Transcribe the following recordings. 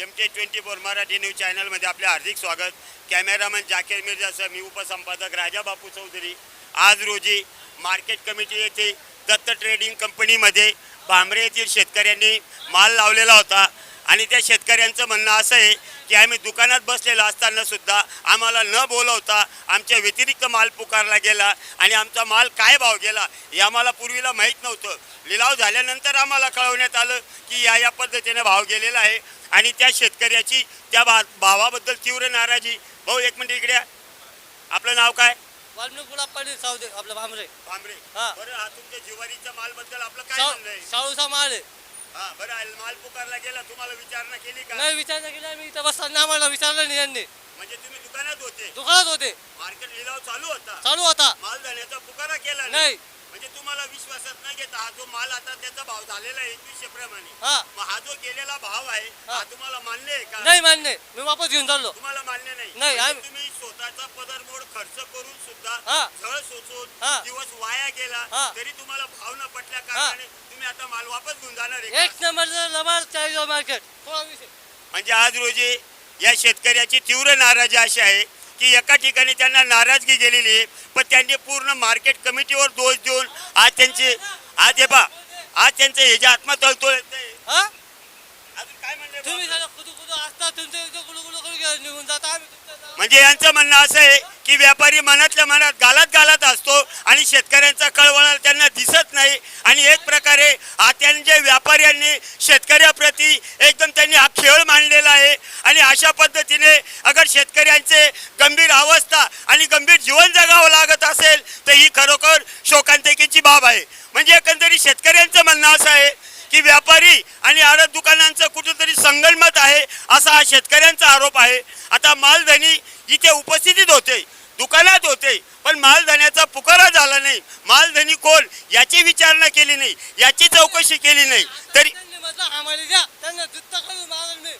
M T twenty four Marathi news चॅनलमध्ये आपले हार्दिक स्वागत. कॅमेरामन जाकीर मिर्जासह मी उपसंपादक राजा बापू चौधरी. आज रोजी मार्केट कमिटी येथे दत्त ट्रेडिंग कंपनीमध्ये भांबरे येथील शेतकऱ्यांनी माल लावलेला होता. आणि त्या शेतकऱ्यांचं म्हणणं असं आहे की आम्ही दुकानात बसलेलो असताना सुद्धा आम्हाला न बोलवता आमच्या व्यतिरिक्त माल पुकारला गेला आणि आमचा माल काय भाव गेला हे आम्हाला पूर्वीला माहीत नव्हतं. लिलाव झाल्यानंतर आम्हाला कळवण्यात आलं की या या पद्धतीने भाव गेलेला आहे आणि त्या शेतकऱ्याची त्या भा भावाबद्दल तीव्र नाराजी. भाऊ एक मिनिट इकडे. आपलं नाव काय? आपलं भांबरे भांबरे हा. बरं हा तुमच्या जिवारीच्या मालबद्दल आपलं काय म्हणणं आहे? शाहूचा माल आहे. हा बरं. माल पुकारला गेला तुम्हाला विचारणा केली का? नाही विचार केला मी इथं बसताना आम्हाला विचारलं नाही यांनी. म्हणजे तुम्ही दुकानात होते? दुकानात होते. मार्केट लिलाव चालू होता? चालू होता. माल जाण्याचा पुकारा केला नाही. म्हणजे तुम्हाला विश्वासात न घेता हा जो माल आता त्याचा भाव झालेला आहे एकवीसशे प्रमाणे हा मग हा जो गेलेला भाव आहे हा. तुम्हाला मान्य आहे का नाही मान्य मी वापस घेऊन चाललो तुम्हाला मान्य नाही नाही, म्हणजे आम्ही- तुम्ही स्वतःचा पदरमोड खर्च करून सुद्धा हा. झळ सोचून हा. दिवस वाया गेला. तरी तुम्हाला भाव न पटल्या कारणाने तुम्ही आता माल वापस घेऊन जाणार आहे का? एक नंबरचं चाळीस मार्केट थोडा विषय म्हणजे आज रोजी या शेतकऱ्याची तीव्र नाराजी अशी आहे की एका ठिकाणी त्यांना नाराजगी गेलेली आहे पण त्यांनी पूर्ण मार्केट कमिटीवर दोष देऊन आज त्यांचे आज हे पा आज त्यांचं हे जे. हा अजून काय म्हणले तुम्ही बुवा? झालं खुदू खुदू असता तुमचं इथं गुलू गुलू करून घ्या- निघून जाता आम्ही तुमच्या जाऊ. म्हणजे यांचं म्हणणं असं आहे की व्यापारी मनातल्या मनात गालात गालात असतो आणि शेतकऱ्यांचा कळवळा त्यांना दिसत नाही आणि एक प्रकारे आत्यांचे व्यापाऱ्यांनी शेतकऱ्याप्रती एकदम त्यांनी हा खेळ मांडलेला आहे. आणि अशा पद्धतीने अगर शेतकऱ्यांचे गंभीर अवस्था आणि गंभीर जीवन जगावं लागत असेल तर ही खरोखर शोकांतिकेची बाब आहे. म्हणजे एकंदरीत शेतकऱ्यांचं म्हणणं असं आहे की व्यापारी आणि आडत दुकानांचं कुठेतरी संगणमत आहे असा हा शेतकऱ्यांचा आरोप आहे. आता मालधनी इथे उपस्थितीत होते दुकानात होते पण मालधन्याचा पुकारा झाला नाही. मालधनी कोण? याची विचारणा केली नाही याची चौकशी केली नाही. तरी आम्हाला द्या. त्यांना जुत्ता करून मारल मी.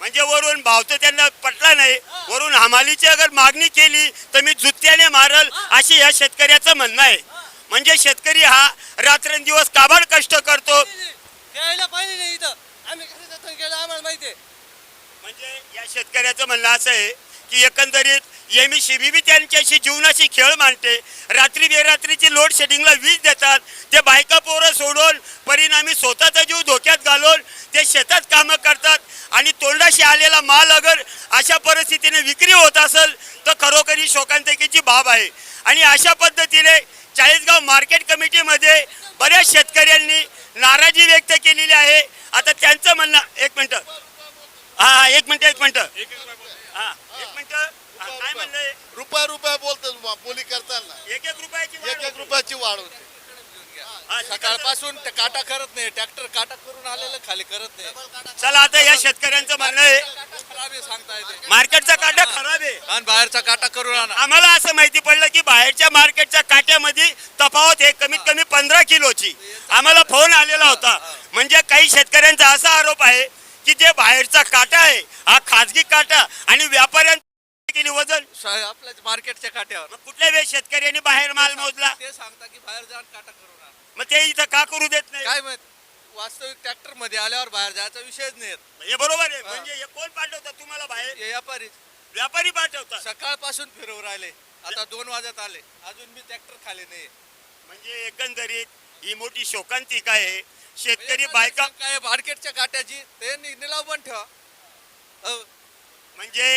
म्हणजे वरून भाव तर त्यांना पटला नाही. वरून हमालीची अगर मागणी केली तर मी जुत्त्याने मारल अशी या शेतकऱ्याचं म्हणणं आहे. म्हणजे शेतकरी हा रात्रंदिवस काबाड कष्ट करतो. द्यायला पाहिजे नाही इथं. आम्ही जतन केलं आम्हाला माहिती आहे. म्हणजे या शेतकऱ्याचं म्हणणं असं आहे की एकंदरीत एम बी त्यांच्याशी जीवनाशी खेळ मांडते. रात्री बेरात्रीची लोड शेडिंगला वीज देतात. ते बायका पोरं सोडून परिणामी स्वतःचा जीव धोक्यात घालून ते शेतात कामं करतात आणि तोंडाशी आलेला माल अगर अशा परिस्थितीने विक्री होत असेल तर खरोखरी ही शोकांतिकेची बाब आहे. आणि अशा पद्धतीने चाळीसगाव मार्केट कमिटीमध्ये बऱ्याच शेतकऱ्यांनी नाराजी व्यक्त केलेली आहे. आता त्यांचं म्हणणं एक मिनटं. हा हा एक मिनिट एक मिनिट. हा एक मिनिट. काय म्हणलंय रुपया रुपया बोलतो बोली करताना. एक एक रुपयाची वाढ एक एक होते. रुपयाची वाढ होते. हा, सकाळपासून ते काटा करत नाही ट्रॅक्टर काटा करून आलेलं खाली करत नाही. चला आता या शेतकऱ्यांचं म्हणणं आहे. काटा खराब आहे सांगता येते. मार्केटचा काटा खराब आहे. आणि बाहेरचा काटा करून आणा. आम्हाला असं माहिती पडलं की बाहेरच्या मार्केटच्या काट्यामध्ये तफावत आहे कमीत कमी पंधरा किलोची. आम्हाला फोन आलेला होता. म्हणजे काही शेतकऱ्यांचा असा आरोप आहे की जे बाहेरचा काटा आहे हा खाजगी काटा आणि व्यापाऱ्यांनी केली वजन आपल्या मार्केटच्या काट्यावर. कुठल्या वेळेस शेतकऱ्यांनी बाहेर माल मोजला? ते सांगता की बाहेर जाऊन काटा करून मग ते इथं का करू देत नाही? काय माहीत? वास्तविक ट्रॅक्टरमध्ये आल्यावर बाहेर जायचा विषयच नाही. हे बरोबर आहे. म्हणजे हे कोण पाठवतात तुम्हाला बाहेर? व्यापारी. व्यापारी पाठवतात. सकाळपासून फिरवून राहिले. आता दोन वाजत आले. अजून मी ट्रॅक्टर खाली नाही म्हणजे एकंदरीत ही मोठी शोकांतिका आहे. शेतकरी बायका काय मार्केटच्या काट्याची ते निलाव पण ठेवा. म्हणजे